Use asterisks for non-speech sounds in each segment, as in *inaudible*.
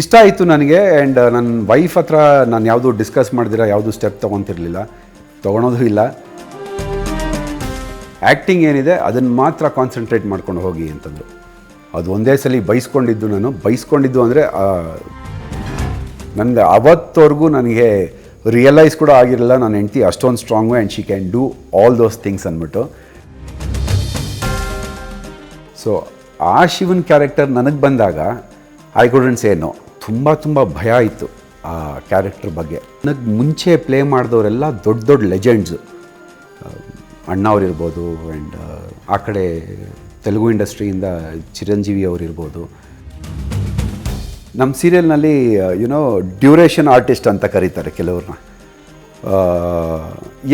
ಇಷ್ಟ ಆಯಿತು ನನಗೆ ಆ್ಯಂಡ್ ನನ್ನ ವೈಫ್ ಹತ್ರ ನಾನು ಯಾವುದು ಡಿಸ್ಕಸ್ ಮಾಡಿದಿರ, ಯಾವುದು ಸ್ಟೆಪ್ ತೊಗೊತಿರ್ಲಿಲ್ಲ. ತೊಗೊಳೋದು ಇಲ್ಲ. ಆ್ಯಕ್ಟಿಂಗ್ ಏನಿದೆ ಅದನ್ನು ಮಾತ್ರ ಕಾನ್ಸಂಟ್ರೇಟ್ ಮಾಡ್ಕೊಂಡು ಹೋಗಿ ಅಂತಂದರು ಅದು ಒಂದೇ ಸಲ ಬೈಸ್ಕೊಂಡಿದ್ದು ನಾನು. ಬೈಸ್ಕೊಂಡಿದ್ದು ಅಂದರೆ ನನಗೆ ಅವತ್ತವರೆಗೂ ನನಗೆ ರಿಯಲೈಸ್ ಕೂಡ ಆಗಿರಲಿಲ್ಲ. ನಾನು ಹೆಂಡ್ತಿ ಅಷ್ಟೊಂದು strong and she can do all those things ಅಂದ್ಬಿಟ್ಟು. ಸೊ ಆ ಶಿವನ್ ಕ್ಯಾರೆಕ್ಟರ್ ನನಗೆ ಬಂದಾಗ ಐ ಕುಡಂಟ್ ಸೇ ನೋ ತುಂಬ ತುಂಬ ಭಯ ಇತ್ತು ಆ ಕ್ಯಾರೆಕ್ಟರ್ ಬಗ್ಗೆ. ನನಗೆ ಮುಂಚೆ ಪ್ಲೇ ಮಾಡಿದವರೆಲ್ಲ ದೊಡ್ಡ ದೊಡ್ಡ ಲೆಜೆಂಡ್ಸು. ಅಣ್ಣ ಅವರಿರ್ಬೋದು ಆ್ಯಂಡ್ ಆ ಕಡೆ ತೆಲುಗು ಇಂಡಸ್ಟ್ರಿಯಿಂದ ಚಿರಂಜೀವಿ ಅವರಿರ್ಬೋದು. ನಮ್ಮ ಸೀರಿಯಲ್ನಲ್ಲಿ ಯುನೋ ಡ್ಯೂರೇಷನ್ ಆರ್ಟಿಸ್ಟ್ ಅಂತ ಕರೀತಾರೆ ಕೆಲವ್ರನ್ನ.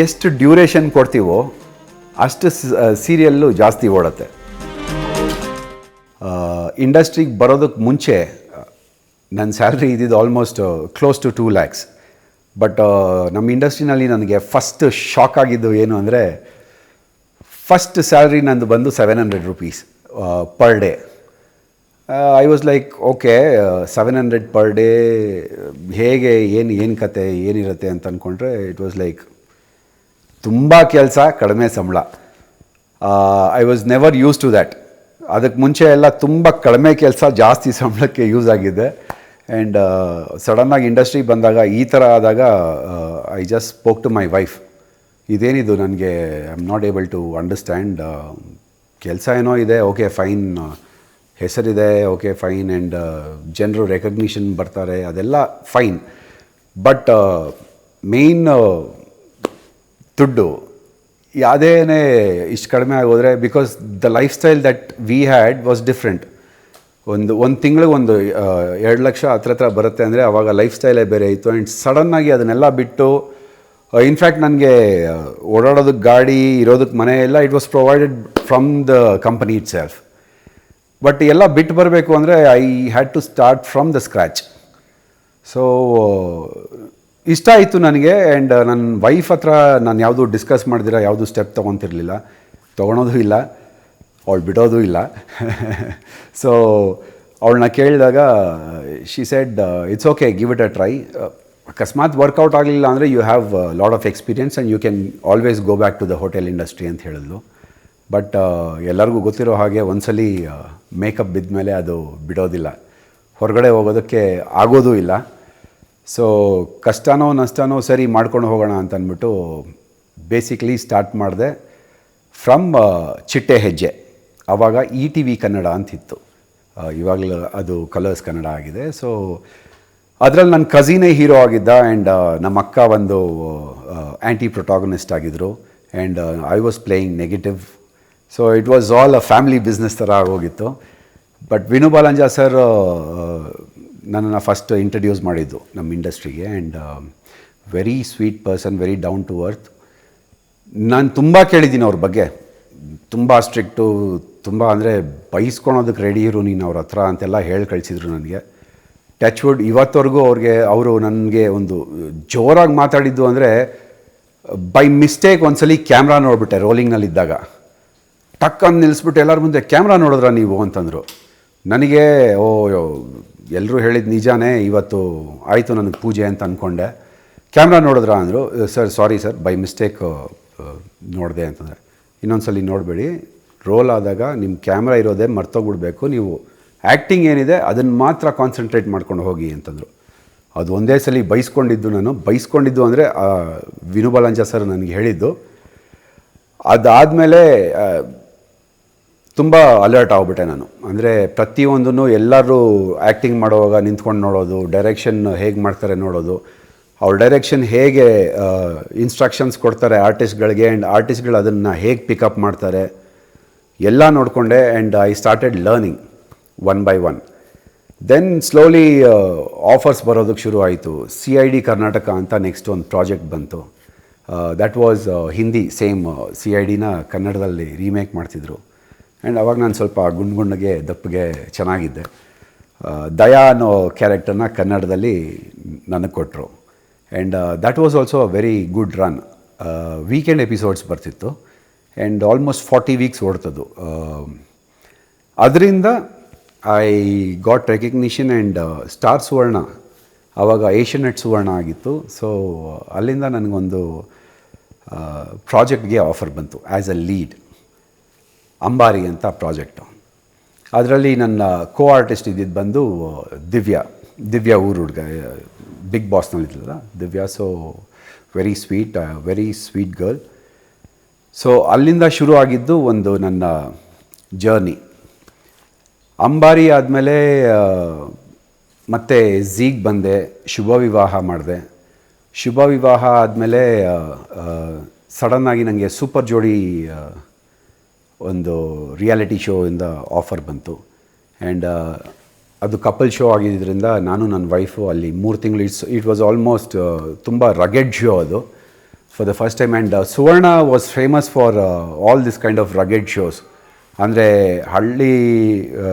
ಎಷ್ಟು ಡ್ಯೂರೇಷನ್ ಕೊಡ್ತೀವೋ ಅಷ್ಟು ಸೀರಿಯಲ್ಲು ಜಾಸ್ತಿ ಓಡತ್ತೆ. ಇಂಡಸ್ಟ್ರಿಗೆ ಬರೋದಕ್ಕೆ ಮುಂಚೆ ನನ್ನ ಸ್ಯಾಲ್ರಿ ಇದ್ದಿದ್ದು almost close to two lakhs but ನಮ್ಮ ಇಂಡಸ್ಟ್ರಿನಲ್ಲಿ ನನಗೆ ಫಸ್ಟ್ ಶಾಕ್ ಆಗಿದ್ದು ಏನು ಅಂದರೆ ಫಸ್ಟ್ ಸ್ಯಾಲ್ರಿ ನಂದು ಬಂದು seven hundred rupees per day I was like okay seven hundred per day ಹೇಗೆ, ಏನು ಏನು ಕತೆ, ಏನಿರುತ್ತೆ ಅಂತ ಅಂದ್ಕೊಂಡ್ರೆ ಇಟ್ ವಾಸ್ ಲೈಕ್ ತುಂಬ ಕೆಲಸ, ಕಡಿಮೆ ಸಂಬಳ. I was never use to that ಅದಕ್ಕೆ ಮುಂಚೆ ಎಲ್ಲ ತುಂಬ ಕಡಿಮೆ ಕೆಲಸ, ಜಾಸ್ತಿ ಸಂಬಳಕ್ಕೆ ಯೂಸ್ ಆಗಿದೆ ಆ್ಯಂಡ್ ಸಡನ್ನಾಗಿ ಇಂಡಸ್ಟ್ರಿಗೆ ಬಂದಾಗ ಈ ಥರ ಆದಾಗ I just spoke to my wife ಇದೇನಿದು ನನಗೆ I am not able to understand ಕೆಲಸ ಏನೋ ಇದೆ ಓಕೆ ಫೈನ್ ಹೆಸರಿದೆ ಓಕೆ ಫೈನ್ ಆ್ಯಂಡ್ ಜನರು ರೆಕಗ್ನಿಷನ್ ಬರ್ತಾರೆ, ಅದೆಲ್ಲ ಫೈನ್ ಬಟ್ ಮೇಯ್ನ್ ದುಡ್ಡು ಯಾವುದೇನೇ ಇಷ್ಟು ಕಡಿಮೆ ಆಗೋದ್ರೆ because the life style that we had was different ಒಂದು ಒಂದು ತಿಂಗಳಿಗೆ ಒಂದು ಎರಡು ಲಕ್ಷ ಹತ್ರ ಹತ್ರ ಬರುತ್ತೆ ಅಂದರೆ ಅವಾಗ ಲೈಫ್ ಸ್ಟೈಲೇ ಬೇರೆ ಇತ್ತು. ಆ್ಯಂಡ್ ಸಡನ್ನಾಗಿ ಅದನ್ನೆಲ್ಲ ಬಿಟ್ಟು ಇನ್ಫ್ಯಾಕ್ಟ್ ನನಗೆ ಓಡಾಡೋದಕ್ಕೆ ಗಾಡಿ ಇರೋದಕ್ಕೆ ಮನೆ ಎಲ್ಲ it was provided from the company itself but ಎಲ್ಲ ಬಿಟ್ಟು ಬರಬೇಕು ಅಂದರೆ I had to start from the scratch so ಇಷ್ಟ ಆಯಿತು ನನಗೆ ಆ್ಯಂಡ್ ನನ್ನ ವೈಫ್ ಹತ್ರ ನಾನು ಯಾವುದು ಡಿಸ್ಕಸ್ ಮಾಡಿದಿರ, ಯಾವುದು ಸ್ಟೆಪ್ ತೊಗೊತಿರ್ಲಿಲ್ಲ. ತೊಗೊಳೋದು ಇಲ್ಲ. ಅವಳು ಬಿಡೋದು ಇಲ್ಲ. ಸೊ ಅವಳನ್ನ ಕೇಳಿದಾಗ she said it's okay give it a try ಅಕಸ್ಮಾತ್ ವರ್ಕೌಟ್ ಆಗಲಿಲ್ಲ ಅಂದರೆ you have lot of experience and you can always go back to the hotel industry ಅಂತ ಹೇಳಿದ್ಲು. ಬಟ್ ಎಲ್ಲರಿಗೂ ಗೊತ್ತಿರೋ ಹಾಗೆ ಒಂದ್ಸಲಿ ಮೇಕಪ್ ಬಿದ್ದ ಮೇಲೆ ಅದು ಬಿಡೋದಿಲ್ಲ. ಹೊರಗಡೆ ಹೋಗೋದಕ್ಕೆ ಆಗೋದೂ ಇಲ್ಲ. ಸೊ ಕಷ್ಟನೋ ನಷ್ಟನೋ ಸರಿ ಮಾಡ್ಕೊಂಡು ಹೋಗೋಣ ಅಂತ ಅಂದ್ಬಿಟ್ಟು ಬೇಸಿಕ್ಲಿ ಸ್ಟಾರ್ಟ್ ಮಾಡಿದೆ ಫ್ರಮ್ ಚಿಟ್ಟೆ ಹೆಜ್ಜೆ. ಆವಾಗ ಇ ಟಿ ವಿ ಕನ್ನಡ ಅಂತಿತ್ತು. ಇವಾಗಲೂ ಅದು ಕಲರ್ಸ್ ಕನ್ನಡ ಆಗಿದೆ. ಸೊ ಅದರಲ್ಲಿ ನನ್ನ ಕಸಿನೇ ಹೀರೋ ಆಗಿದ್ದ ಆ್ಯಂಡ್ ನಮ್ಮ ಅಕ್ಕ ಒಂದು ಆ್ಯಂಟಿ ಪ್ರೊಟಾಗನಿಸ್ಟ್ ಆಗಿದ್ದರು and I was playing negative so it was all a family business ಥರ ಆಗೋಗಿತ್ತು. ಬಟ್ ವಿನು ಬಾಲಂಜ ಸರ್ ನನ್ನನ್ನು ಫಸ್ಟ್ ಇಂಟ್ರಡ್ಯೂಸ್ ಮಾಡಿದ್ದು ನಮ್ಮ ಇಂಡಸ್ಟ್ರಿಗೆ and very sweet person very down to earth ನಾನು ತುಂಬ ಕೇಳಿದ್ದೀನಿ ಅವ್ರ ಬಗ್ಗೆ. ತುಂಬ ಸ್ಟ್ರಿಕ್ಟು, ತುಂಬ ಅಂದರೆ ಬೈಸ್ಕೊಳೋದಕ್ಕೆ ರೆಡಿ ಇರು ನೀನು ಅವ್ರ ಹತ್ರ ಅಂತೆಲ್ಲ ಹೇಳಿ ಕಳಿಸಿದ್ರು ನನಗೆ. ಟಚ್ ವುಡ್ ಇವತ್ತವರೆಗೂ ಅವ್ರಿಗೆ, ಅವರು ನನಗೆ ಒಂದು ಜೋರಾಗಿ ಮಾತಾಡಿದ್ದು ಅಂದರೆ ಬೈ ಮಿಸ್ಟೇಕ್ ಒಂದ್ಸಲಿ ಕ್ಯಾಮ್ರಾ ನೋಡಿಬಿಟ್ಟೆ ರೋಲಿಂಗ್ನಲ್ಲಿದ್ದಾಗ. ಟಕ್ ಅಂತ ನಿಲ್ಲಿಸ್ಬಿಟ್ಟು ಎಲ್ಲರ ಮುಂದೆ ಕ್ಯಾಮ್ರಾ ನೋಡಿದ್ರ ನೀವು? ಅಂತಂದರು. ನನಗೆ ಓ ಎಲ್ಲರೂ ಹೇಳಿದ ನಿಜಾನೇ, ಇವತ್ತು ಆಯಿತು ನನಗೆ ಪೂಜೆ ಅಂತ ಅಂದ್ಕೊಂಡೆ ಕ್ಯಾಮ್ರಾ ನೋಡಿದ್ರ? ಅಂದರು, sir sorry sir by mistake ನೋಡಿದೆ ಅಂತಂದರೆ. ಇನ್ನೊಂದ್ಸಲಿ ನೋಡಬೇಡಿ. ರೋಲ್ ಆದಾಗ ನಿಮ್ಮ ಕ್ಯಾಮ್ರಾ ಇರೋದೇ ಮರ್ತೋಗ್ಬಿಡ್ಬೇಕು. ನೀವು ಆ್ಯಕ್ಟಿಂಗ್ ಏನಿದೆ ಅದನ್ನು ಮಾತ್ರ ಕಾನ್ಸಂಟ್ರೇಟ್ ಮಾಡ್ಕೊಂಡು ಹೋಗಿ ಅಂತಂದರು. ಅದು ಒಂದೇ ಸಲ ಬೈಸ್ಕೊಂಡಿದ್ದು ನಾನು. ಬೈಸ್ಕೊಂಡಿದ್ದು ಅಂದರೆ ವಿನುಬಾಲಂಜ ಸರ್ ನನಗೆ ಹೇಳಿದ್ದು. ಅದಾದಮೇಲೆ ತುಂಬ ಅಲರ್ಟ್ ಆಗಿಬಿಟ್ಟೆ ನಾನು. ಅಂದರೆ ಪ್ರತಿಯೊಂದನ್ನು ಎಲ್ಲರೂ ಆ್ಯಕ್ಟಿಂಗ್ ಮಾಡುವಾಗ ನಿಂತ್ಕೊಂಡು ನೋಡೋದು ಡೈರೆಕ್ಷನ್ ಹೇಗೆ ಮಾಡ್ತಾರೆ ನೋಡೋದು. ಅವ್ರ ಡೈರೆಕ್ಷನ್ ಹೇಗೆ ಇನ್ಸ್ಟ್ರಕ್ಷನ್ಸ್ ಕೊಡ್ತಾರೆ ಆರ್ಟಿಸ್ಟ್ಗಳಿಗೆ ಆ್ಯಂಡ್ ಆರ್ಟಿಸ್ಟ್ಗಳು ಅದನ್ನು ಹೇಗೆ ಪಿಕಪ್ ಮಾಡ್ತಾರೆ, ಎಲ್ಲ ನೋಡಿಕೊಂಡೆ and I started learning one by one then slowly offers ಬರೋದಕ್ಕೆ ಶುರು ಆಯಿತು. ಸಿ ಐ ಡಿ ಕರ್ನಾಟಕ ಅಂತ ನೆಕ್ಸ್ಟ್ ಒಂದು ಪ್ರಾಜೆಕ್ಟ್ ಬಂತು. That was Hindi same C I ಡಿನ ಕನ್ನಡದಲ್ಲಿ ರೀಮೇಕ್ ಮಾಡ್ತಿದ್ರು. ಆ್ಯಂಡ್ ಅವಾಗ ನಾನು ಸ್ವಲ್ಪ ಗುಂಡ್ ಗುಂಡಗೆ ದಪ್ಪಗೆ ಚೆನ್ನಾಗಿದ್ದೆ. ದಯಾ ಅನ್ನೋ ಕ್ಯಾರೆಕ್ಟರ್ನ ಕನ್ನಡದಲ್ಲಿ ನನಗೆ ಕೊಟ್ಟರು and that was also a very good run weekend episodes ಬರ್ತಿತ್ತು. ಆ್ಯಂಡ್ ಆಲ್ಮೋಸ್ಟ್ ಫಾರ್ಟಿ ವೀಕ್ಸ್ ಓಡ್ತದ್ದು. ಅದರಿಂದ I got recognition and star Suvarna ಆವಾಗ ಏಷ್ಯನೆಟ್ ಸುವರ್ಣ ಆಗಿತ್ತು. ಸೊ ಅಲ್ಲಿಂದ ನನಗೊಂದು ಪ್ರಾಜೆಕ್ಟ್ಗೆ ಆಫರ್ ಬಂತು ಆ್ಯಸ್ ಅ ಲೀಡ್ ಅಂಬಾರಿ ಅಂತ ಪ್ರಾಜೆಕ್ಟು ಅದರಲ್ಲಿ ನನ್ನ ಕೋ ಆರ್ಟಿಸ್ಟ್ ಇದ್ದಿದ್ದು ಬಂದು ದಿವ್ಯಾ ದಿವ್ಯಾ ಊರು ಹುಡುಗ big ಬಾಸ್ನಲ್ಲಿದ್ದಲ್ಲ Divya so very sweet very sweet girl so ಅಲ್ಲಿಂದ ಶುರು ಆಗಿದ್ದು ಒಂದು ನನ್ನ ಜರ್ನಿ ಅಂಬಾರಿ ಆದಮೇಲೆ ಮತ್ತೆ ಝೀಗ್ ಬಂದೆ, ಶುಭ ವಿವಾಹ ಮಾಡಿದೆ. ಶುಭ ವಿವಾಹ ಆದಮೇಲೆ ಸಡನ್ನಾಗಿ ನನಗೆ ಸೂಪರ್ ಜೋಡಿ ಒಂದು ರಿಯಾಲಿಟಿ ಶೋ ಇಂದ ಆಫರ್ ಬಂತು. ಆ್ಯಂಡ್ ಅದು ಕಪಲ್ ಶೋ ಆಗಿದ್ದರಿಂದ ನಾನು ನನ್ನ ವೈಫು ಅಲ್ಲಿ ಮೂರು ತಿಂಗಳು ಇಟ್ಸ್ ಇಟ್ ವಾಸ್ ಆಲ್ಮೋಸ್ಟ್ ತುಂಬ ರಗೆಡ್ ಶೋ ಅದು. For the first time and Suvarna was famous for all this kind of rugged shows ಅಂದರೆ ಹಳ್ಳಿ ಆ,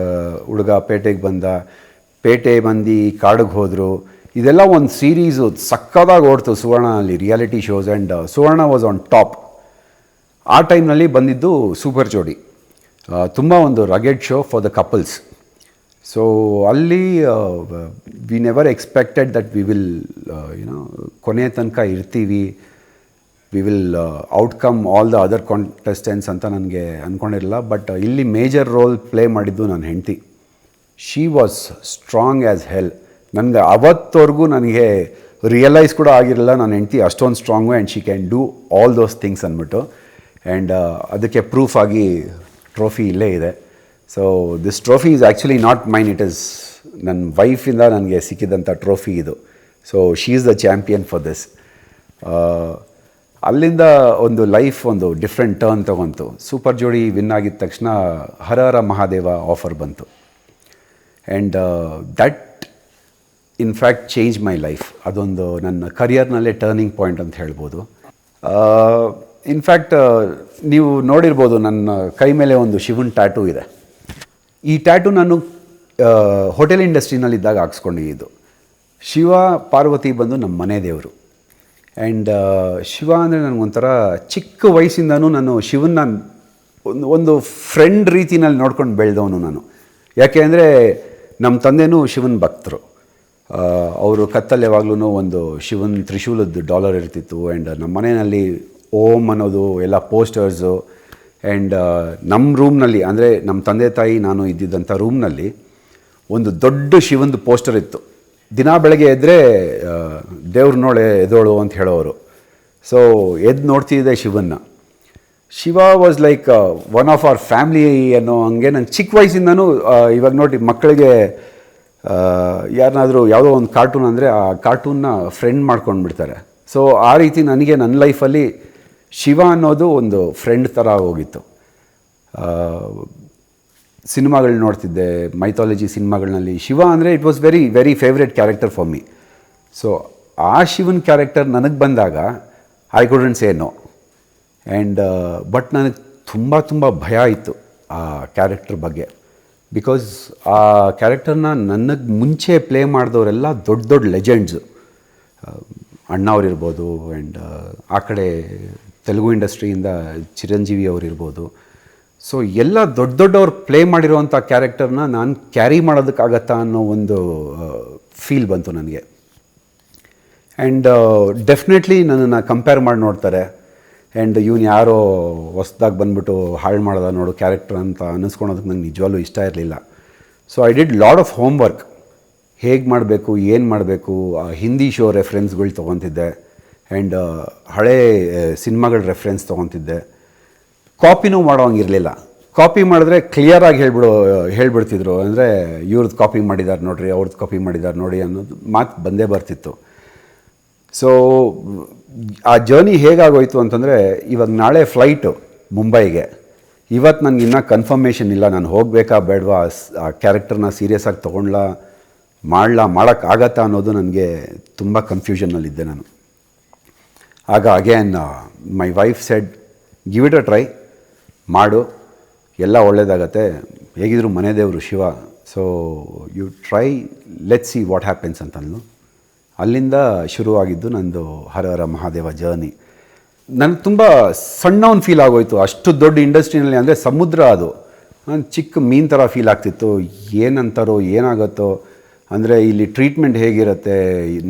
ಹುಡುಗ ಪೇಟೆಗೆ ಬಂದ ಪೇಟೆ ಮಂದಿ ಕಾಡಿಗೆ ಹೋದರು ಇದೆಲ್ಲ ಒಂದು ಸೀರೀಸು ಸಕ್ಕದಾಗಿ ಓಡ್ತು ಸುವರ್ಣನಲ್ಲಿ reality shows and Suvarna was on top ಆ ಟೈಮ್ನಲ್ಲಿ ಬಂದಿದ್ದು ಸೂಪರ್ ಜೋಡಿ ತುಂಬ ಒಂದು rugged show for the couples so ಅಲ್ಲಿ we never expected that we will you know ಕೊನೆ ತನಕ ಇರ್ತೀವಿ. We will outcome all the other contestants ಅಂತ ನನಗೆ ಅಂದ್ಕೊಂಡಿರಲಿಲ್ಲ ಬಟ್ ಇಲ್ಲಿ ಮೇಜರ್ ರೋಲ್ ಪ್ಲೇ ಮಾಡಿದ್ದು ನನ್ನ ಹೆಂಡತಿ. She was strong as hell ನನಗೆ ಅವತ್ತವರೆಗೂ ನನಗೆ ರಿಯಲೈಸ್ ಕೂಡ ಆಗಿರಲಿಲ್ಲ ನನ್ನ ಹೆಂಡತಿ ಅಷ್ಟೊಂದು strong and she can do all those things ಅಂದ್ಬಿಟ್ಟು ಆ್ಯಂಡ್ ಅದಕ್ಕೆ ಪ್ರೂಫ್ ಆಗಿ ಟ್ರೋಫಿ ಇಲ್ಲೇ ಇದೆ. So this trophy is actually not mine it is ನನ್ನ ವೈಫಿಂದ ನನಗೆ ಸಿಕ್ಕಿದಂಥ ಟ್ರೋಫಿ ಇದು. So she is the champion for this ಅಲ್ಲಿಂದ ಒಂದು ಲೈಫ್ ಒಂದು ಡಿಫ್ರೆಂಟ್ ಟರ್ನ್ ತೊಗೊಂತು. ಸೂಪರ್ ಜೋಡಿ ವಿನ್ ಆಗಿದ ತಕ್ಷಣ ಹರ ಹರ ಮಹಾದೇವ ಆಫರ್ ಬಂತು. And that fact change my life ಅದೊಂದು ನನ್ನ ಕರಿಯರ್ನಲ್ಲೇ ಟರ್ನಿಂಗ್ ಪಾಯಿಂಟ್ ಅಂತ ಹೇಳ್ಬೋದು. ಇನ್ಫ್ಯಾಕ್ಟ್ ನೀವು ನೋಡಿರ್ಬೋದು ನನ್ನ ಕೈ ಮೇಲೆ ಒಂದು ಶಿವನ್ ಟ್ಯಾಟೂ ಇದೆ. ಈ ಟ್ಯಾಟೂ ನಾನು ಹೋಟೆಲ್ ಇಂಡಸ್ಟ್ರಿನಲ್ಲಿದ್ದಾಗ ಹಾಕ್ಸ್ಕೊಂಡಿದ್ದು ಶಿವ ಪಾರ್ವತಿ ಬಂದು ನಮ್ಮ ಮನೆ ದೇವರು. ಆ್ಯಂಡ್ ಶಿವ ಅಂದರೆ ನನಗೊಂಥರ ಚಿಕ್ಕ ವಯಸ್ಸಿಂದನೂ ನಾನು ಶಿವನ ಒಂದು ಒಂದು ಫ್ರೆಂಡ್ ರೀತಿನಲ್ಲಿ ನೋಡ್ಕೊಂಡು ಬೆಳೆದವನು ನಾನು. ಯಾಕೆ ಅಂದರೆ ನಮ್ಮ ತಂದೆನೂ ಶಿವನ ಭಕ್ತರು. ಅವರು ಕತ್ತಲ್ಲಿ ಯಾವಾಗಲೂ ಒಂದು ಶಿವನ್ ತ್ರಿಶೂಲದ್ದು ಡಾಲರ್ ಇರ್ತಿತ್ತು. ಆ್ಯಂಡ್ ನಮ್ಮ ಮನೆಯಲ್ಲಿ ಓಮ್ ಅನ್ನೋದು, ಎಲ್ಲ ಪೋಸ್ಟರ್ಸು ಆ್ಯಂಡ್ ನಮ್ಮ ರೂಮ್ನಲ್ಲಿ ಅಂದರೆ ನಮ್ಮ ತಂದೆ ತಾಯಿ ನಾನು ಇದ್ದಿದ್ದಂಥ ರೂಮ್ನಲ್ಲಿ ಒಂದು ದೊಡ್ಡ ಶಿವಂದು ಪೋಸ್ಟರ್ ಇತ್ತು. ದಿನ ಬೆಳಗ್ಗೆ ಎದ್ದರೆ ದೇವ್ರ ನೋಳೆ ಎದೋಳು ಅಂತ ಹೇಳೋರು. ಸೊ ಎದ್ದು ನೋಡ್ತಿದ್ದೆ ಶಿವನ್ನ. Shiva was like one of our family ಅನ್ನೋ ಹಂಗೆ ನಾನು ಚಿಕ್ಕ ವಯಸ್ಸಿಂದನೂ ಇವಾಗ ನೋಡಿ ಮಕ್ಕಳಿಗೆ ಯಾರನ್ನಾದರೂ ಯಾವುದೋ ಒಂದು ಕಾರ್ಟೂನ್ ಅಂದರೆ ಆ ಕಾರ್ಟೂನ್ನ ಫ್ರೆಂಡ್ ಮಾಡ್ಕೊಂಡು ಬಿಡ್ತಾರೆ ಸೊ ಆ ರೀತಿ ನನಗೆ ನನ್ನ ಲೈಫಲ್ಲಿ ಶಿವ ಅನ್ನೋದು ಒಂದು ಫ್ರೆಂಡ್ ಥರ ಹೋಗಿತ್ತು. ಸಿನಿಮಾಗಳು ನೋಡ್ತಿದ್ದೆ ಮೈಥಾಲಜಿ ಸಿನಿಮಾಗಳಲ್ಲಿ ಶಿವ ಅಂದರೆ it was very very favourite character for me so ಆ ಶಿವನ್ ಕ್ಯಾರೆಕ್ಟರ್ ನನಗೆ ಬಂದಾಗ ಐ ಕುಡೆಂಟ್ ಏನೋ ಆ್ಯಂಡ್ ಬಟ್ ನನಗೆ ತುಂಬ ತುಂಬ ಭಯ ಇತ್ತು ಆ ಕ್ಯಾರೆಕ್ಟರ್ ಬಗ್ಗೆ. ಬಿಕಾಸ್ ಆ ಕ್ಯಾರೆಕ್ಟರ್ನ ನನಗೆ ಮುಂಚೆ ಪ್ಲೇ ಮಾಡಿದವರೆಲ್ಲ ದೊಡ್ಡ ದೊಡ್ಡ ಲೆಜೆಂಡ್ಸು ಅಣ್ಣವ್ರಿರ್ಬೋದು ಆ್ಯಂಡ್ ಆ ಕಡೆ ತೆಲುಗು ಇಂಡಸ್ಟ್ರಿಯಿಂದ ಚಿರಂಜೀವಿ ಅವರಿರ್ಬೋದು ಸೊ ಎಲ್ಲ ದೊಡ್ಡ ದೊಡ್ಡವ್ರು ಪ್ಲೇ ಮಾಡಿರುವಂಥ ಕ್ಯಾರೆಕ್ಟರ್ನ ನಾನು ಕ್ಯಾರಿ ಮಾಡೋದಕ್ಕಾಗತ್ತಾ ಅನ್ನೋ ಒಂದು ಫೀಲ್ ಬಂತು ನನಗೆ. ಆ್ಯಂಡ್ ಡೆಫಿನೆಟ್ಲಿ ನನ್ನನ್ನು ಕಂಪೇರ್ ಮಾಡಿ ನೋಡ್ತಾರೆ. ಆ್ಯಂಡ್ ಇವನು ಯಾರೋ ಹೊಸ್ದಾಗಿ ಬಂದ್ಬಿಟ್ಟು ಹಾಳು ಮಾಡೋದ ನೋಡು ಕ್ಯಾರೆಕ್ಟರ್ ಅಂತ ಅನ್ನಿಸ್ಕೊಳೋದಕ್ಕೆ ನಂಗೆ ನಿಜವಾಗ್ಲೂ ಇಷ್ಟ ಇರಲಿಲ್ಲ. So I did lot of homework ಹೇಗೆ ಮಾಡಬೇಕು, ಏನು ಮಾಡಬೇಕು ಹಿಂದಿ ಶೋ ರೆಫರೆನ್ಸ್ಗಳು ತೊಗೊತಿದ್ದೆ. ಆ್ಯಂಡ್ ಹಳೆ ಸಿನಿಮಾಗಳ ರೆಫರೆನ್ಸ್ ತೊಗೊತಿದ್ದೆ. ಕಾಪಿನೂ ಮಾಡೋಂಗಿರಲಿಲ್ಲ. ಕಾಪಿ ಮಾಡಿದ್ರೆ ಕ್ಲಿಯರಾಗಿ ಹೇಳ್ಬಿಡೋ, ಹೇಳ್ಬಿಡ್ತಿದ್ರು. ಅಂದರೆ ಇವ್ರದ್ದು ಕಾಪಿ ಮಾಡಿದ್ದಾರೆ ನೋಡ್ರಿ ಅವ್ರದ್ದು ಕಾಪಿ ಮಾಡಿದ್ದಾರೆ ನೋಡಿ ಅನ್ನೋದು ಮಾತು ಬಂದೇ ಬರ್ತಿತ್ತು. ಸೊ ಆ ಜರ್ನಿ ಹೇಗಾಗೋಯ್ತು ಅಂತಂದರೆ, ಇವಾಗ ನಾಳೆ ಫ್ಲೈಟು ಮುಂಬೈಗೆ. ಇವತ್ತು ನನಗೆ ಇನ್ನೂ ಕನ್ಫರ್ಮೇಷನ್ ಇಲ್ಲ. ನಾನು ಹೋಗಬೇಕಾ ಬೇಡವಾ? ಆ ಕ್ಯಾರೆಕ್ಟರ್ನ ಸೀರಿಯಸ್ ಆಗಿ ತೊಗೊಳ್ಲಾ ಮಾಡಲಾ? ಮಾಡೋಕ್ಕಾಗತ್ತಾ ಅನ್ನೋದು ನನಗೆ ತುಂಬ ಕನ್ಫ್ಯೂಷನ್ನಲ್ಲಿದ್ದೆ ನಾನು. ಆಗ again my wife said give it a try ಮಾಡು. ಎಲ್ಲ ಒಳ್ಳೆಯದಾಗತ್ತೆ ಹೇಗಿದ್ರು ಮನೆ ದೇವರು Shiva. So you try let see what happens ಅಂತಂದು ಅಲ್ಲಿಂದ ಶುರುವಾಗಿದ್ದು ನಂದು ಹರ ಹರ ಮಹಾದೇವ ಜರ್ನಿ ನನಗೆ ತುಂಬ ಸಣ್ಣವನ್ ಫೀಲ್ ಆಗೋಯ್ತು. ಅಷ್ಟು ದೊಡ್ಡ ಇಂಡಸ್ಟ್ರಿನಲ್ಲಿ ಅಂದರೆ ಸಮುದ್ರ ಅದು. ನಾನು ಚಿಕ್ಕ ಮೀನು ಥರ ಫೀಲ್ ಆಗ್ತಿತ್ತು. ಏನಂತಾರೋ, ಏನಾಗುತ್ತೋ. ಅಂದರೆ ಇಲ್ಲಿ ಟ್ರೀಟ್ಮೆಂಟ್ ಹೇಗಿರುತ್ತೆ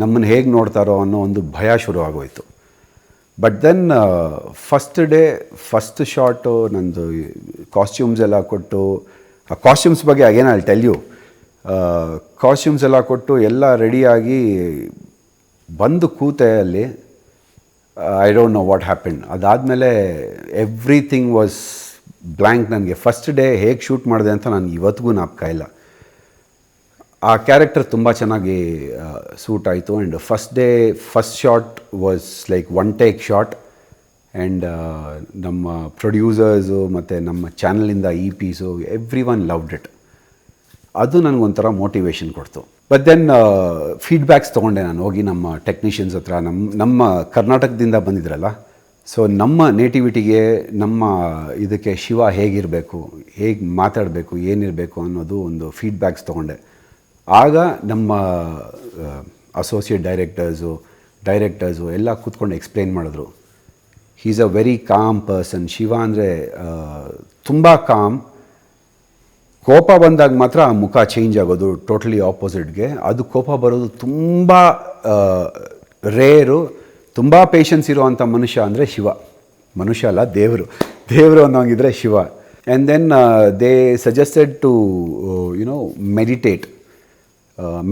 ನಮ್ಮನ್ನು ಹೇಗೆ ನೋಡ್ತಾರೋ ಅನ್ನೋ ಒಂದು ಭಯ ಶುರು ಆಗೋಯ್ತು but then first day first shot ನಂದು ಕಾಸ್ಟ್ಯೂಮ್ಸ್ ಎಲ್ಲ ಕೊಟ್ಟು, ಆ ಕಾಸ್ಟ್ಯೂಮ್ಸ್ ಬಗ್ಗೆ ಅಗೇನ್ ಅಲ್ಲಿ ಟೆಲ್ ಯು ಕಾಸ್ಟ್ಯೂಮ್ಸ್ ಎಲ್ಲ ಕೊಟ್ಟು ಎಲ್ಲ ರೆಡಿಯಾಗಿ ಬಂದು ಕೂತೆ ಅಲ್ಲಿ I don't know what happen ಅದಾದಮೇಲೆ ಎವ್ರಿಥಿಂಗ್ ವಾಸ್ ಬ್ಲ್ಯಾಂಕ್ ನನಗೆ. ಫಸ್ಟ್ ಡೇ ಹೇಗೆ ಶೂಟ್ ಮಾಡಿದೆ ಅಂತ ನಾನು ಇವತ್ತಿಗೂ ನಾಪ್ಕ ಇಲ್ಲ. ಆ ಕ್ಯಾರೆಕ್ಟರ್ ತುಂಬ ಚೆನ್ನಾಗಿ ಸೂಟ್ ಆಯಿತು. And first day first shot was like one take shot and ನಮ್ಮ ಪ್ರೊಡ್ಯೂಸರ್ಸು ಮತ್ತು ನಮ್ಮ ಚಾನಲಿಂದ E piece every one loved it ಅದು ನನಗೊಂಥರ ಮೋಟಿವೇಶನ್ ಕೊಡ್ತು. ಬಟ್ ದೆನ್ ಫೀಡ್ಬ್ಯಾಕ್ಸ್ ತೊಗೊಂಡೆ ನಾನು. ಹೋಗಿ ನಮ್ಮ ಟೆಕ್ನಿಷಿಯನ್ಸ್ ಹತ್ರ ನಮ್ಮ ನಮ್ಮ ಕರ್ನಾಟಕದಿಂದ ಬಂದಿದ್ರಲ್ಲ. ಸೊ ನಮ್ಮ ನೇಟಿವಿಟಿಗೆ ನಮ್ಮ ಇದಕ್ಕೆ ಶಿವ ಹೇಗಿರಬೇಕು, ಹೇಗೆ ಮಾತಾಡಬೇಕು, ಏನಿರಬೇಕು ಅನ್ನೋದು ಒಂದು ಫೀಡ್ಬ್ಯಾಕ್ಸ್ ತೊಗೊಂಡೆ. ಆಗ ನಮ್ಮ ಅಸೋಸಿಯೇಟ್ ಡೈರೆಕ್ಟರ್ಸು ಡೈರೆಕ್ಟರ್ಸು ಎಲ್ಲ ಕೂತ್ಕೊಂಡು ಎಕ್ಸ್ಪ್ಲೇನ್ ಮಾಡಿದ್ರು. Is a very calm person Shiva ಅಂದರೆ ತುಂಬ ಕಾಮ್ ಕೋಪ ಬಂದಾಗ ಮಾತ್ರ ಮುಖ ಚೇಂಜ್ ಆಗೋದು ಟೋಟಲಿ ಆಪೋಸಿಟ್ಗೆ ಅದು ಕೋಪ ಬರೋದು ತುಂಬ ರೇರು ತುಂಬ ಪೇಷನ್ಸ್ ಇರುವಂಥ ಮನುಷ್ಯ ಅಂದರೆ ಶಿವ. ಮನುಷ್ಯ ಅಲ್ಲ, ದೇವರು. ದೇವರು ಅನ್ನೋಂಗಿದ್ರೆ Shiva. And then they suggested to you know meditate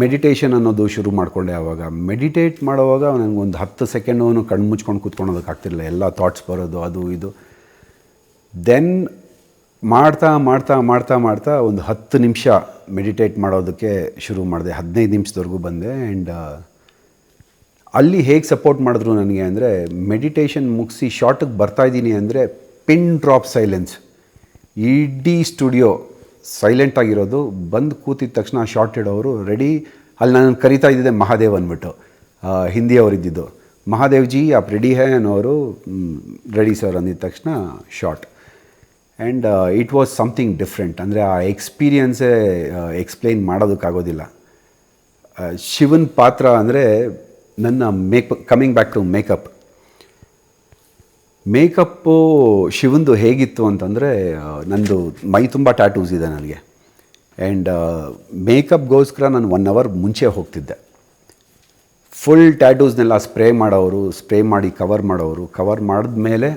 meditation ಅನ್ನೋದು ಶುರು ಮಾಡಿಕೊಂಡೆ ಆವಾಗ. ಮೆಡಿಟೇಟ್ ಮಾಡೋವಾಗ ಒಂದು ಹತ್ತು ಸೆಕೆಂಡು ಕಣ್ಣು ಮುಚ್ಕೊಂಡು ಕೂತ್ಕೊಳೋದಕ್ಕಾಗ್ತಿರಲಿಲ್ಲ ಎಲ್ಲ ಥಾಟ್ಸ್ ಬರೋದು, ಅದು, ಇದು. ದೆನ್ ಮಾಡ್ತಾ ಮಾಡ್ತಾ ಮಾಡ್ತಾ ಮಾಡ್ತಾ ಒಂದು ಹತ್ತು ನಿಮಿಷ ಮೆಡಿಟೇಟ್ ಮಾಡೋದಕ್ಕೆ ಶುರು ಮಾಡಿದೆ. ಹದಿನೈದು ನಿಮಿಷದವರೆಗೂ ಬಂದೆ. ಆ್ಯಂಡ್ ಅಲ್ಲಿ ಹೇಗೆ ಸಪೋರ್ಟ್ ಮಾಡಿದ್ರು ನನಗೆ ಅಂದರೆ ಮೆಡಿಟೇಷನ್ ಮುಗಿಸಿ ಶಾರ್ಟಿಗೆ ಬರ್ತಾಯಿದ್ದೀನಿ ಅಂದರೆ ಪಿನ್ ಡ್ರಾಪ್ ಸೈಲೆನ್ಸ್ ಇಡೀ ಸ್ಟುಡಿಯೋ ಸೈಲೆಂಟ್ ಆಗಿರೋದು, ಬಂದು ಕೂತಿದ ತಕ್ಷಣ ಶಾರ್ಟ್ ಇಡೋರು ರೆಡಿ, ಅಲ್ಲಿ ನಾನು ಕರಿತಾ ಇದ್ದಿದ್ದೆ ಮಹಾದೇವ್ ಅಂದ್ಬಿಟ್ಟು. ಹಿಂದಿಯವರಿದ್ದಿದ್ದು ಮಹಾದೇವ್ ಜಿ, ಆಪ್ ರೆಡಿ ಹೇ? ಅನ್ನೋರು ರೆಡಿ ಸರ್ ಅಂದಿದ ತಕ್ಷಣ shot and it was something different ಅಂದರೆ ಆ ಎಕ್ಸ್ಪೀರಿಯನ್ಸೇ ಎಕ್ಸ್ಪ್ಲೈನ್ ಮಾಡೋದಕ್ಕಾಗೋದಿಲ್ಲ. ಶಿವನ್ ಪಾತ್ರ ಅಂದರೆ ನನ್ನ make coming back to makeup makeup ಶಿವಂದು ಹೇಗಿತ್ತು ಅಂತಂದರೆ ನಂದು ಮೈ ತುಂಬ ಟ್ಯಾಟೂಸ್ ಇದೆ ನನಗೆ. ಆ್ಯಂಡ್ ಮೇಕಪ್ಗೋಸ್ಕರ ನಾನು ಒನ್ ಅವರ್ ಮುಂಚೆ ಹೋಗ್ತಿದ್ದೆ. ಫುಲ್ ಟ್ಯಾಟೂಸ್ನೆಲ್ಲ ಸ್ಪ್ರೇ ಮಾಡೋರು ಸ್ಪ್ರೇ ಮಾಡಿ ಕವರ್ ಮಾಡೋರು ಕವರ್ ಮಾಡಿದ ಮೇಲೆ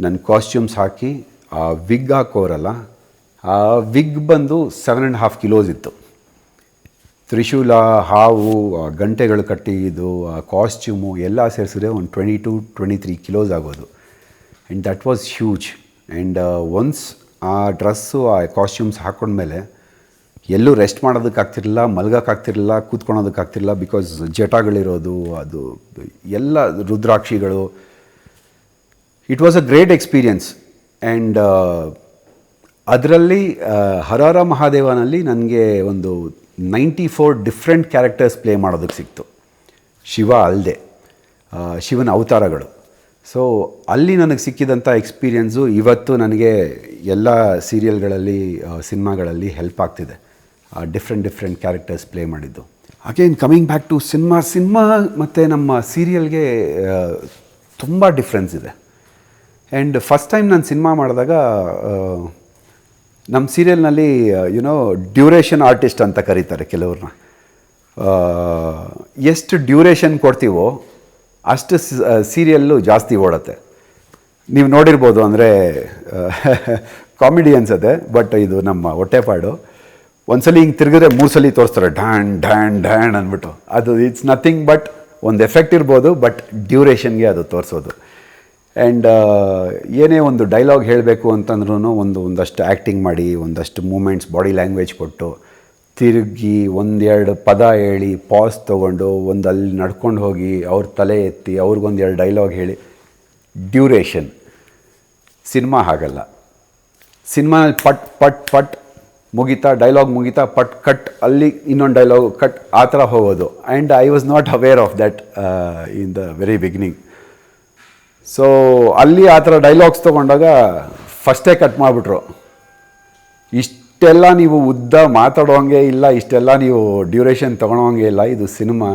ನನ್ನ ಕಾಸ್ಟ್ಯೂಮ್ಸ್ ಹಾಕಿ, ಆ ವಿಗ್ ಹಾಕೋರಲ್ಲ, ಆ ವಿಗ್ ಬಂದು ಸೆವೆನ್ ಆ್ಯಂಡ್ ಹಾಫ್ ಕಿಲೋಸ್ ಇತ್ತು. ತ್ರಿಶೂಲ ಹಾವು ಗಂಟೆಗಳು ಕಟ್ಟಿದ್ದು, ಆ ಕಾಸ್ಟ್ಯೂಮು ಎಲ್ಲ ಸೇರಿಸಿದ್ರೆ ಒಂದು twenty two twenty three kilos ಆಗೋದು and that was huge and once ಆ ಡ್ರೆಸ್ಸು ಆ ಕಾಸ್ಟ್ಯೂಮ್ಸ್ ಹಾಕ್ಕೊಂಡ್ಮೇಲೆ ಎಲ್ಲೂ ರೆಸ್ಟ್ ಮಾಡೋದಕ್ಕಾಗ್ತಿರಲಿಲ್ಲ ಮಲ್ಗೋಕ್ಕಾಗ್ತಿರಲಿಲ್ಲ ಕೂತ್ಕೊಳೋದಕ್ಕಾಗ್ತಿರಲಿಲ್ಲ ಬಿಕಾಸ್ ಜಟಾಗಳಿರೋದು, ಅದು ಎಲ್ಲ ರುದ್ರಾಕ್ಷಿಗಳು. It was a great experience and ಅದರಲ್ಲಿ ಹರಾರ ಮಹಾದೇವನಲ್ಲಿ ನನಗೆ ಒಂದು ninety four different characters play ಮಾಡೋದಕ್ಕೆ ಸಿಕ್ತು. ಶಿವ ಅಲ್ಲದೆ ಶಿವನ ಅವತಾರಗಳು. ಸೊ ಅಲ್ಲಿ ನನಗೆ ಸಿಕ್ಕಿದಂಥ ಎಕ್ಸ್ಪೀರಿಯೆನ್ಸು ಇವತ್ತು ನನಗೆ ಎಲ್ಲ ಸೀರಿಯಲ್ಗಳಲ್ಲಿ ಸಿನಿಮಾಗಳಲ್ಲಿ ಹೆಲ್ಪ್ ಆಗ್ತಿದೆ. ಡಿಫ್ರೆಂಟ್ ಡಿಫ್ರೆಂಟ್ ಕ್ಯಾರೆಕ್ಟರ್ಸ್ ಪ್ಲೇ ಮಾಡಿದ್ದು. Again coming back to cinema cinema ಮತ್ತು ನಮ್ಮ ಸೀರಿಯಲ್ಗೆ ತುಂಬ ಡಿಫ್ರೆನ್ಸ್ ಇದೆ. ಆ್ಯಂಡ್ ಫಸ್ಟ್ ಟೈಮ್ ನಾನು ಸಿನಿಮಾ ಮಾಡಿದಾಗ ನಮ್ಮ ಸೀರಿಯಲ್ನಲ್ಲಿ ಯುನೋ ಡ್ಯೂರೇಷನ್ ಆರ್ಟಿಸ್ಟ್ ಅಂತ ಕರೀತಾರೆ ಕೆಲವ್ರನ್ನ. ಎಷ್ಟು ಡ್ಯೂರೇಷನ್ ಕೊಡ್ತೀವೋ ಅಷ್ಟು ಸೀರಿಯಲ್ಲು ಜಾಸ್ತಿ ಓಡತ್ತೆ. ನೀವು ನೋಡಿರ್ಬೋದು ಅಂದರೆ *laughs* ಕಾಮಿಡಿ ಅನ್ಸುತ್ತೆ ಬಟ್ ಇದು ನಮ್ಮ ಹೊಟ್ಟೆಪಾಡು. ಸಲ ಹಿಂಗೆ ತಿರುಗಿದ್ರೆ ಮೂರು ಸಲ ತೋರಿಸ್ತಾರೆ ಡ್ಯಾಂಡ್ ಡ್ಯಾಂಡ್ ಡ್ಯಾನ್ ಅಂದ್ಬಿಟ್ಟು. ಅದು ಇಟ್ಸ್ ನಥಿಂಗ್ ಬಟ್ ಒಂದು ಎಫೆಕ್ಟ್ ಇರ್ಬೋದು ಬಟ್ ಡ್ಯೂರೇಷನ್ಗೆ ಅದು ತೋರಿಸೋದು. ಆ್ಯಂಡ್ ಏನೇ ಒಂದು ಡೈಲಾಗ್ ಹೇಳಬೇಕು ಅಂತಂದ್ರೂ ಒಂದು, ಒಂದಷ್ಟು ಆ್ಯಕ್ಟಿಂಗ್ ಮಾಡಿ, ಒಂದಷ್ಟು ಮೂಮೆಂಟ್ಸ್ ಬಾಡಿ ಲ್ಯಾಂಗ್ವೇಜ್ ಕೊಟ್ಟು ತಿರುಗಿ ಒಂದೆರಡು ಪದ ಹೇಳಿ ಪಾಸ್ ತೊಗೊಂಡು ಒಂದು ಅಲ್ಲಿ ನಡ್ಕೊಂಡು ಹೋಗಿ, ಅವ್ರ ತಲೆ ಎತ್ತಿ ಅವ್ರಿಗೊಂದು ಎರಡು ಡೈಲಾಗ್ ಹೇಳಿ ಡ್ಯೂರೇಷನ್ ಸಿನಿಮಾ ಹಾಗಲ್ಲ. ಸಿನಿಮಾ ಪಟ್ ಪಟ್ ಪಟ್ ಮುಗಿತಾ ಡೈಲಾಗ್ ಮುಗಿತಾ, ಪಟ್ ಕಟ್ ಅಲ್ಲಿ ಇನ್ನೊಂದು ಡೈಲಾಗ್ ಕಟ್ ಆ ಥರ ಹೋಗೋದು. And I was not aware of that in the very beginning so ಅಲ್ಲಿ ಆ ಥರ ಡೈಲಾಗ್ಸ್ ತೊಗೊಂಡಾಗ ಫಸ್ಟೇ ಕಟ್ ಮಾಡಿಬಿಟ್ರು. ಇಷ್ಟೆಲ್ಲ ನೀವು ಉದ್ದ ಮಾತಾಡೋಂಗೆ ಇಲ್ಲ, ಇಷ್ಟೆಲ್ಲ ನೀವು ಡ್ಯೂರೇಷನ್ ತೊಗೊಳೋಂಗೆ ಇಲ್ಲ, ಇದು ಸಿನಿಮಾ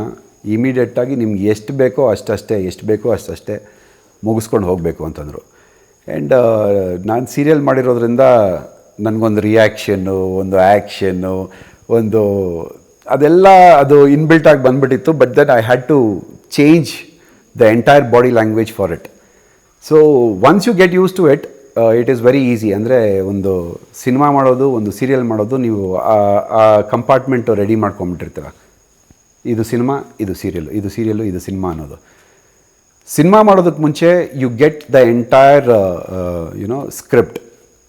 ಇಮಿಡಿಯೇಟಾಗಿ ನಿಮ್ಗೆ ಎಷ್ಟು ಬೇಕೋ ಅಷ್ಟಷ್ಟೇ, ಎಷ್ಟು ಬೇಕೋ ಅಷ್ಟಷ್ಟೇ ಮುಗಿಸ್ಕೊಂಡು ಹೋಗಬೇಕು ಅಂತಂದರು. ಆ್ಯಂಡ್ ನಾನು ಸೀರಿಯಲ್ ಮಾಡಿರೋದ್ರಿಂದ ನನಗೊಂದು ರಿಯಾಕ್ಷನ್ನು ಒಂದು ಆ್ಯಕ್ಷನ್ನು ಒಂದು ಅದೆಲ್ಲ ಅದು ಇನ್ಬಿಲ್ಟ್ ಆಗಿ ಬಂದ್ಬಿಟ್ಟಿತ್ತು but then I had to change the entire body language for it so once you get use to it it is very easy ಅಂದರೆ ಒಂದು ಸಿನಿಮಾ ಮಾಡೋದು, ಒಂದು ಸೀರಿಯಲ್ ಮಾಡೋದು, ನೀವು, ಆ- ಕಂಪಾರ್ಟ್ಮೆಂಟು ರೆಡಿ ಮಾಡ್ಕೊಂಬಿಟ್ಟಿರ್ತೀರ ಇದು ಸಿನಿಮಾ ಇದು ಸೀರಿಯಲ್ ಇದು ಸೀರಿಯಲ್ಲು ಇದು ಸಿನಿಮಾ ಅನ್ನೋದು. ಸಿನಿಮಾ ಮಾಡೋದಕ್ಕೆ ಮುಂಚೆ you get the entire you know script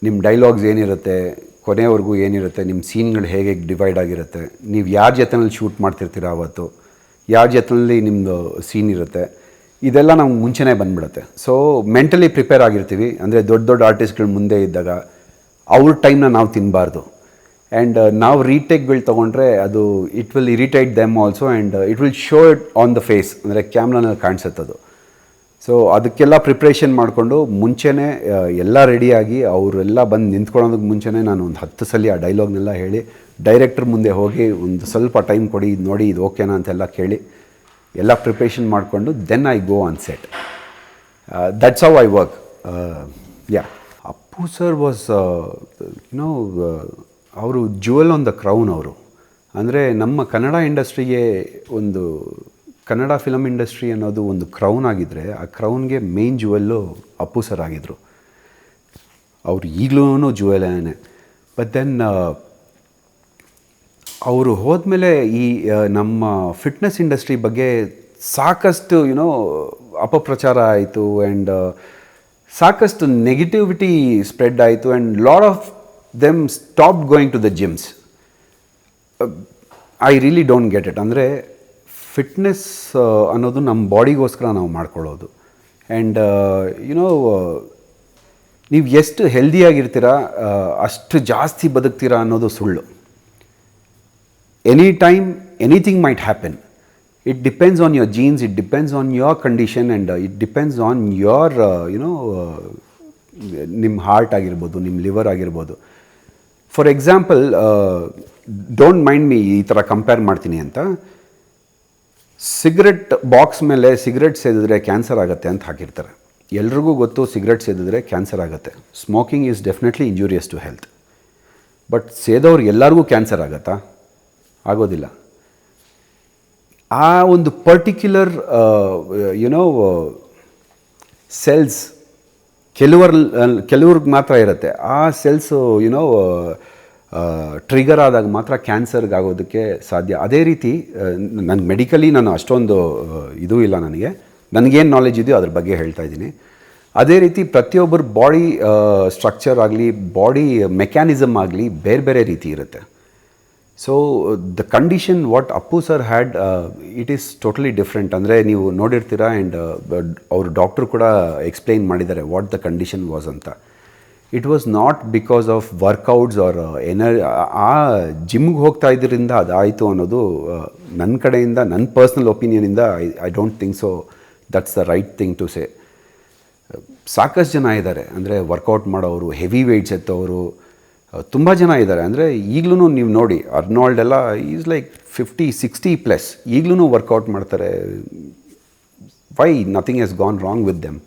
ನಿಮ್ಮ ಡೈಲಾಗ್ಸ್ ಏನಿರುತ್ತೆ, ಕೊನೆವರೆಗೂ ಏನಿರುತ್ತೆ ನಿಮ್ಮ ಸೀನ್ಗಳು ಹೇಗೆ ಡಿವೈಡ್ ಆಗಿರುತ್ತೆ, ನೀವು ಯಾರ ಜೊತೆನಲ್ಲಿ ಶೂಟ್ ಮಾಡ್ತಿರ್ತೀರ ಅವತ್ತು, ಯಾರ ಜೊತೆನಲ್ಲಿ ನಿಮ್ಮದು ಸೀನ್ ಇರುತ್ತೆ ಇದೆಲ್ಲ ನಮ್ಗೆ ಮುಂಚೆನೇ ಬಂದ್ಬಿಡುತ್ತೆ. ಸೊ ಮೆಂಟಲಿ ಪ್ರಿಪೇರ್ ಆಗಿರ್ತೀವಿ. ಅಂದರೆ ದೊಡ್ಡ ದೊಡ್ಡ ಆರ್ಟಿಸ್ಟ್ಗಳ ಮುಂದೆ ಇದ್ದಾಗ ಅವ್ರ ಟೈಮ್ನ ನಾವು ತಿನ್ನಬಾರ್ದು ಆ್ಯಂಡ್ ನಾವು ರೀಟೇಕ್ಗಳು ತೊಗೊಂಡ್ರೆ ಅದು it will irritate them also and it will show it on the face ಅಂದರೆ ಕ್ಯಾಮ್ರಾನಲ್ಲಿ ಕಾಣಿಸುತ್ತದು ಸೊ ಅದಕ್ಕೆಲ್ಲ ಪ್ರಿಪ್ರೇಷನ್ ಮಾಡಿಕೊಂಡು ಮುಂಚೆನೇ ಎಲ್ಲ ರೆಡಿಯಾಗಿ ಅವರೆಲ್ಲ ಬಂದು ನಿಂತ್ಕೊಳ್ಳೋದಕ್ಕೆ ಮುಂಚೆನೇ ನಾನು ಒಂದು ಹತ್ತು ಸಲ ಆ ಡೈಲಾಗ್ನೆಲ್ಲ ಹೇಳಿ ಡೈರೆಕ್ಟ್ರ್ ಮುಂದೆ ಹೋಗಿ ಒಂದು ಸ್ವಲ್ಪ ಟೈಮ್ ಕೊಡಿ, ನೋಡಿ ಇದು ಓಕೆನಾ ಅಂತೆಲ್ಲ ಕೇಳಿ ಎಲ್ಲ ಪ್ರಿಪ್ರೇಷನ್ ಮಾಡಿಕೊಂಡು then I go on set that's how I work yeah Appu sir was you know ಅವರು ಜುವೆಲ್ ಆನ್ ದ ಕ್ರೌನ್ ಅವರು. ಅಂದರೆ ನಮ್ಮ ಕನ್ನಡ ಇಂಡಸ್ಟ್ರಿಗೆ ಒಂದು, ಕನ್ನಡ ಫಿಲಮ್ ಇಂಡಸ್ಟ್ರಿ ಅನ್ನೋದು ಒಂದು ಕ್ರೌನ್ ಆಗಿದ್ದರೆ ಆ ಕ್ರೌನ್ಗೆ ಮೇನ್ ಜುವೆಲ್ಲು ಅಪ್ಪು ಸರ್ ಆಗಿದ್ದರು ಅವ್ರು ಈಗಲೂ ಜುವೆಲೇನೆ ಬಟ್ ದೆನ್ ಅವರು ಹೋದ್ಮೇಲೆ ಈ ನಮ್ಮ ಫಿಟ್ನೆಸ್ ಇಂಡಸ್ಟ್ರಿ ಬಗ್ಗೆ ಸಾಕಷ್ಟು ಯುನೋ ಅಪಪ್ರಚಾರ ಆಯಿತು ಆ್ಯಂಡ್ ಸಾಕಷ್ಟು ನೆಗೆಟಿವಿಟಿ ಸ್ಪ್ರೆಡ್ ಆಯಿತು and lot of them stop going to the gyms I really don't get it ಅಂದರೆ ಫಿಟ್ನೆಸ್ ಅನ್ನೋದು ನಮ್ಮ ಬಾಡಿಗೋಸ್ಕರ ನಾವು ಮಾಡ್ಕೊಳ್ಳೋದು. ಆ್ಯಂಡ್ ಯುನೋ ನೀವು ಎಷ್ಟು ಹೆಲ್ದಿಯಾಗಿರ್ತೀರಾ ಅಷ್ಟು ಜಾಸ್ತಿ ಬದುಕ್ತೀರಾ ಅನ್ನೋದು ಸುಳ್ಳು. Any time anything might happen it depends on your genes it depends on your condition and it depends on your you know ನಿಮ್ಮ ಹಾರ್ಟ್ ಆಗಿರ್ಬೋದು ನಿಮ್ಮ ಲಿವರ್ ಆಗಿರ್ಬೋದು. For example don't mind me ಈ ಥರ ಕಂಪೇರ್ ಮಾಡ್ತೀನಿ ಅಂತ. ಸಿಗರೆಟ್ ಬಾಕ್ಸ್ ಮೇಲೆ cigarette ಸೇದಿದ್ರೆ ಕ್ಯಾನ್ಸರ್ ಆಗುತ್ತೆ ಅಂತ ಹಾಕಿರ್ತಾರೆ. ಎಲ್ರಿಗೂ ಗೊತ್ತು ಸಿಗರೆಟ್ ಸೇದಿದ್ರೆ ಕ್ಯಾನ್ಸರ್ ಆಗುತ್ತೆ. Smoking is definitely injurious to health but ಸೇದವ್ರು ಎಲ್ಲರಿಗೂ ಕ್ಯಾನ್ಸರ್ ಆಗತ್ತಾ? ಆಗೋದಿಲ್ಲ. ಆ ಒಂದು ಪರ್ಟಿಕ್ಯುಲರ್ ಯುನೋ ಸೆಲ್ಸ್ ಕೆಲವರ್, ಕೆಲವ್ರಿಗೆ ಮಾತ್ರ ಇರುತ್ತೆ. ಆ ಸೆಲ್ಸು ಯುನೋ ಟ್ರಿಗರ್ ಆದಾಗ ಮಾತ್ರ ಕ್ಯಾನ್ಸರ್ಗೆ ಆಗೋದಕ್ಕೆ ಸಾಧ್ಯ. ಅದೇ ರೀತಿ ನನಗೆ ಮೆಡಿಕಲಿ ನಾನು ಅಷ್ಟೊಂದು ಇದು ಇಲ್ಲ ನನಗೆ. ನನಗೇನು ನಾಲೆಜ್ ಇದೆಯೋ ಅದ್ರ ಬಗ್ಗೆ ಹೇಳ್ತಾ ಇದ್ದೀನಿ. ಅದೇ ರೀತಿ ಪ್ರತಿಯೊಬ್ಬರ ಬಾಡಿ ಸ್ಟ್ರಕ್ಚರ್ ಆಗಲಿ ಬಾಡಿ ಮೆಕ್ಯಾನಿಸಮ್ ಆಗಲಿ ಬೇರೆ ಬೇರೆ ರೀತಿ ಇರುತ್ತೆ. So the condition what Appu sir had it is totally different ಅಂದರೆ ನೀವು ನೋಡಿರ್ತೀರಾ? ಆ್ಯಂಡ್ ಅವರು ಡಾಕ್ಟ್ರು ಕೂಡ ಎಕ್ಸ್ಪ್ಲೈನ್ ಮಾಡಿದ್ದಾರೆ ವಾಟ್ ದ ಕಂಡೀಷನ್ ವಾಸ್ ಅಂತ. It was not because of workouts or ಎನರ್ ಆ ಜಿಮ್ಗೆ ಹೋಗ್ತಾ ಇದ್ರಿಂದ ಅದಾಯಿತು ಅನ್ನೋದು ನನ್ನ ಕಡೆಯಿಂದ ನನ್ನ personal ಒಪಿನಿಯನಿಂದ I I don't think so that's the right thing to say ಸಾಕಷ್ಟು ಜನ ಇದ್ದಾರೆ. ಅಂದರೆ ವರ್ಕೌಟ್ ಮಾಡೋರು ಹೆವಿ ವೆಯ್ಟ್ಸ್ ಎತ್ತೋರು ತುಂಬ ಜನ ಇದ್ದಾರೆ. ಅಂದರೆ ಈಗಲೂ ನೀವು ನೋಡಿ, ಅರ್ನಾಲ್ಡ್ ಎಲ್ಲ is like fifty, sixty plus ಈಗಲೂ ವರ್ಕೌಟ್ ಮಾಡ್ತಾರೆ. Why nothing is gone wrong with them.